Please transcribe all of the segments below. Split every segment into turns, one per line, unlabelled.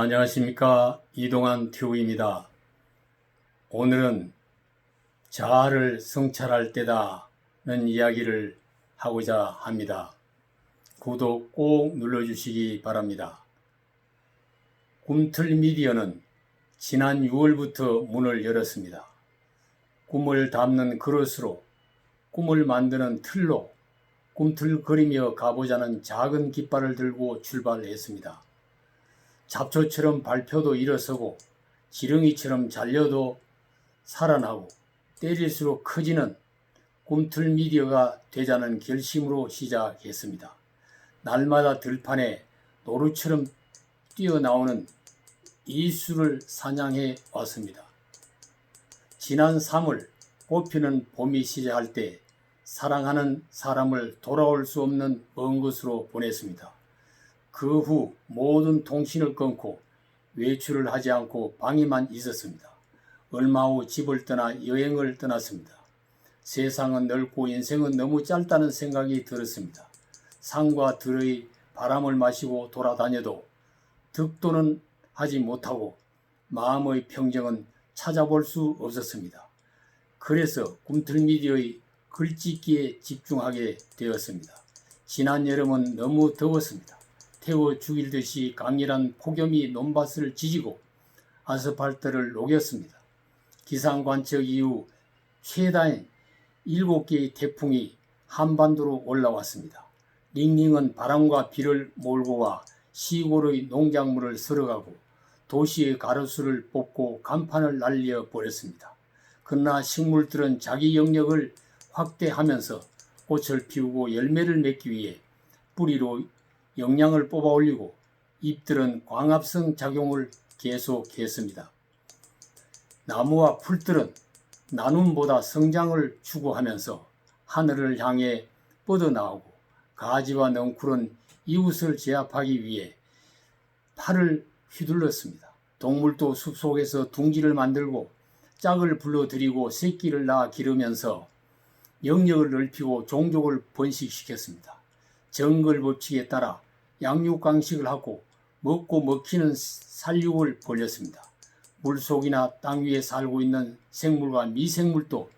안녕하십니까 이동환 튜브입니다. 오늘은 자아를 성찰할 때다는 이야기를 하고자 합니다. 구독 꼭 눌러주시기 바랍니다. 꿈틀 미디어는 지난 6월부터 문을 열었습니다. 꿈을 담는 그릇으로 꿈을 만드는 틀로 꿈틀거리며 가보자는 작은 깃발을 들고 출발했습니다. 잡초처럼 발표도 일어서고 지렁이처럼 잘려도 살아나고 때릴수록 커지는 꿈틀 미디어가 되자는 결심으로 시작했습니다. 날마다 들판에 노루처럼 뛰어나오는 이수를 사냥해 왔습니다. 지난 3월 꽃피는 봄이 시작할 때 사랑하는 사람을 돌아올 수 없는 먼 곳으로 보냈습니다. 그 후 모든 통신을 끊고 외출을 하지 않고 방에만 있었습니다. 얼마 후 집을 떠나 여행을 떠났습니다. 세상은 넓고 인생은 너무 짧다는 생각이 들었습니다. 산과 들의 바람을 마시고 돌아다녀도 득도는 하지 못하고 마음의 평정은 찾아볼 수 없었습니다. 그래서 꿈틀미디어의 글짓기에 집중하게 되었습니다. 지난 여름은 너무 더웠습니다. 태워 죽일 듯이 강렬한 폭염이 논밭을 지지고 아스팔트를 녹였습니다. 기상 관측 이후 최다인 7개의 태풍이 한반도로 올라왔습니다. 링링은 바람과 비를 몰고 와 시골의 농작물을 쓸어가고 도시의 가로수를 뽑고 간판을 날려 버렸습니다. 그러나 식물들은 자기 영역을 확대하면서 꽃을 피우고 열매를 맺기 위해 뿌리로 영양을 뽑아 올리고 잎들은 광합성 작용을 계속했습니다. 나무와 풀들은 나눔보다 성장을 추구하면서 하늘을 향해 뻗어나오고 가지와 넝쿨은 이웃을 제압하기 위해 팔을 휘둘렀습니다. 동물도 숲속에서 둥지를 만들고 짝을 불러들이고 새끼를 낳아 기르면서 영역을 넓히고 종족을 번식시켰습니다. 정글 법칙에 따라 양육 강식을 하고 먹고 먹히는 살육을 벌였습니다. 물속이나 땅 위에 살고 있는 생물과 미생물도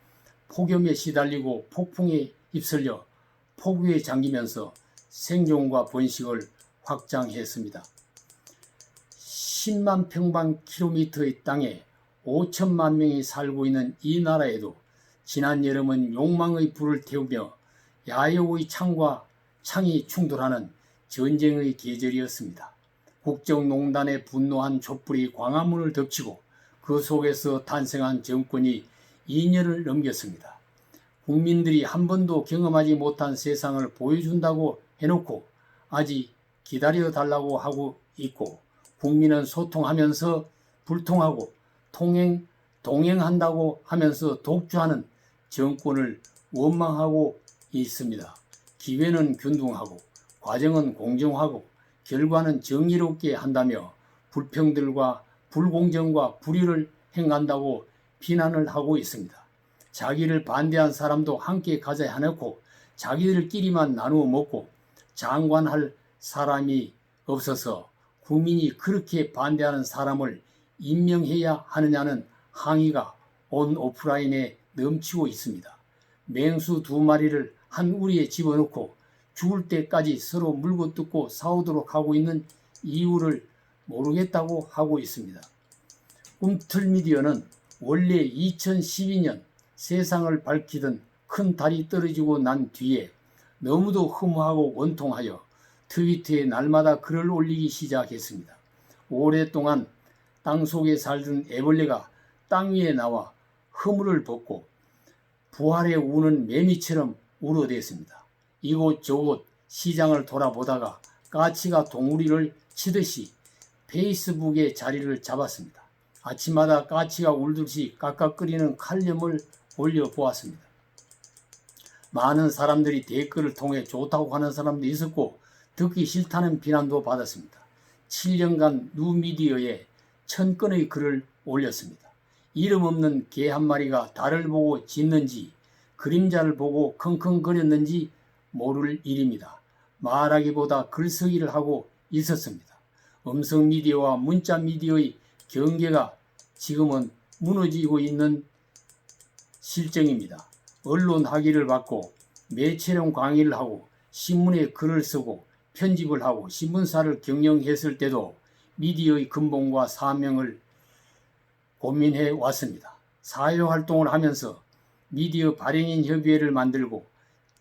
폭염에 시달리고 폭풍에 휩쓸려 폭우에 잠기면서 생존과 번식을 확장했습니다. 10만 평방킬로미터의 땅에 5천만 명이 살고 있는 이 나라에도 지난 여름은 욕망의 불을 태우며 야욕의 창과 창이 충돌하는 전쟁의 계절이었습니다. 국정농단에 분노한 촛불이 광화문을 덮치고 그 속에서 탄생한 정권이 2년을 넘겼습니다. 국민들이 한 번도 경험하지 못한 세상을 보여준다고 해놓고 아직 기다려 달라고 하고 있고 국민은 소통하면서 불통하고 통행, 동행한다고 하면서 독주하는 정권을 원망하고 있습니다. 기회는 균등하고 과정은 공정하고 결과는 정의롭게 한다며 불평들과 불공정과 불의를 행한다고 비난을 하고 있습니다. 자기를 반대한 사람도 함께 가자 해놓고 자기들끼리만 나누어 먹고 장관할 사람이 없어서 국민이 그렇게 반대하는 사람을 임명해야 하느냐는 항의가 온 오프라인에 넘치고 있습니다. 맹수 두 마리를 한 우리에 집어넣고 죽을 때까지 서로 물고 뜯고 싸우도록 하고 있는 이유를 모르겠다고 하고 있습니다. 꿈틀 미디어는 원래 2012년 세상을 밝히던 큰 달이 떨어지고 난 뒤에 너무도 허무하고 원통하여 트위터에 날마다 글을 올리기 시작했습니다. 오랫동안 땅 속에 살던 애벌레가 땅 위에 나와 허물을 벗고 부활에 우는 매미처럼 울어댔습니다. 이곳저곳 시장을 돌아보다가 까치가 동우리를 치듯이 페이스북에 자리를 잡았습니다. 아침마다 까치가 울듯이 깍깍거리는 칼럼을 올려보았습니다. 많은 사람들이 댓글을 통해 좋다고 하는 사람도 있었고 듣기 싫다는 비난도 받았습니다. 7년간 누미디어에 천 건의 글을 올렸습니다. 이름 없는 개 한 마리가 달을 보고 짖는지 그림자를 보고 킁킁거렸는지 모를 일입니다. 말하기보다 글쓰기를 하고 있었습니다. 음성 미디어와 문자 미디어의 경계가 지금은 무너지고 있는 실정입니다. 언론 학위를 받고 매체령 강의를 하고 신문에 글을 쓰고 편집을 하고 신문사를 경영했을 때도 미디어의 근본과 사명을 고민해 왔습니다. 사회 활동을 하면서 미디어 발행인 협의회를 만들고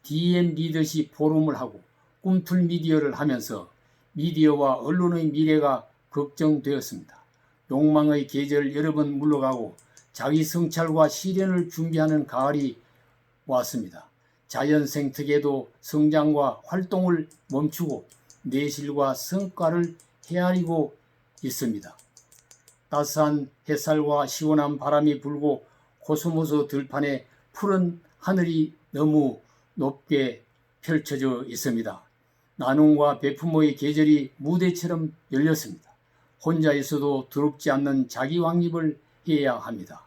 DM 리더십 포럼을 하고 꿈틀 미디어를 하면서 미디어와 언론의 미래가 걱정되었습니다. 욕망의 계절 여러 번 물러가고 자기 성찰과 실현을 준비하는 가을이 왔습니다. 자연 생태계도 성장과 활동을 멈추고 내실과 성과를 헤아리고 있습니다. 따스한 햇살과 시원한 바람이 불고 코스모스 들판에 푸른 하늘이 너무 높게 펼쳐져 있습니다. 나눔과 베품의 계절이 무대처럼 열렸습니다. 혼자 있어도 더럽지 않는 자기 왕립을 해야 합니다.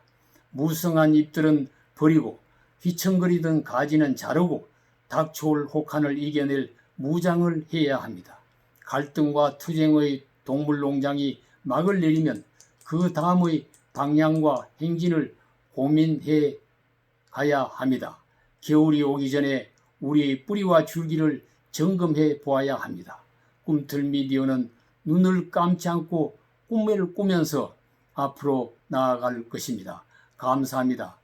무성한 잎들은 버리고 휘청거리던 가지는 자르고 닥쳐올 혹한을 이겨낼 무장을 해야 합니다. 갈등과 투쟁의 동물농장이 막을 내리면 그 다음의 방향과 행진을 고민해 가야 합니다. 겨울이 오기 전에 우리의 뿌리와 줄기를 점검해 보아야 합니다. 꿈틀 미디어는 눈을 감지 않고 꿈을 꾸면서 앞으로 나아갈 것입니다. 감사합니다.